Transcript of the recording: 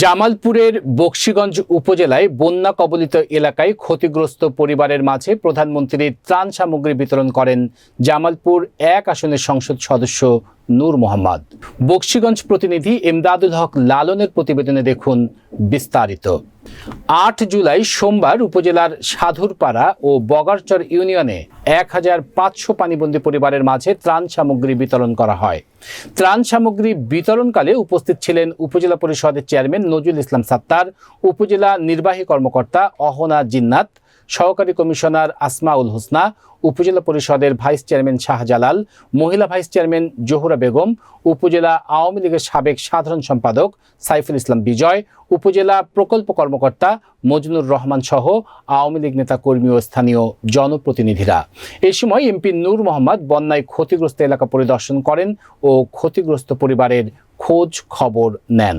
জামালপুরের বক্সিগঞ্জ উপজেলায় বন্যা কবলিত এলাকায় ক্ষতিগ্রস্ত পরিবারের মাঝে প্রধানমন্ত্রী ত্রাণ সামগ্রী বিতরণ করেন জামালপুর এক আসনের সংসদ সদস্য নূর মোহাম্মদ। বক্সিগঞ্জ প্রতিনিধি এমদাদুল হক লালনের প্রতিবেদনে দেখুন বিস্তারিত। আট জুলাই সোমবার উপজেলার সাধুরপাড়া ও বগারচর ইউনিয়নে এক হাজার পাঁচশো পানিবন্দী পরিবারের মাঝে ত্রাণ সামগ্রী বিতরণ করা হয়। ত্রাণ সামগ্রী বিতরণকালে উপস্থিত ছিলেন উপজেলা পরিষদের চেয়ারম্যান নজরুল ইসলাম সাত্তার, উপজেলা নির্বাহী কর্মকর্তা অহনা জিন্নাত সহকারী কমিশনার আসমাউল হোসনা, উপজেলা পরিষদের ভাইস চেয়ারম্যান শাহজালাল, মহিলা ভাইস চেয়ারম্যান জোহরা বেগম, উপজেলা আওয়ামী লীগের সাবেক সাধারণ সম্পাদক সাইফুল ইসলাম বিজয়, উপজেলা প্রকল্প কর্মকর্তা মজনুর রহমান সহ আওয়ামী লীগ নেতা কর্মী ও স্থানীয় জনপ্রতিনিধিরা। এই সময় এমপি নূর মোহাম্মদ বন্যায় ক্ষতিগ্রস্ত এলাকা পরিদর্শন করেন ও ক্ষতিগ্রস্ত পরিবারের খোঁজ খবর নেন।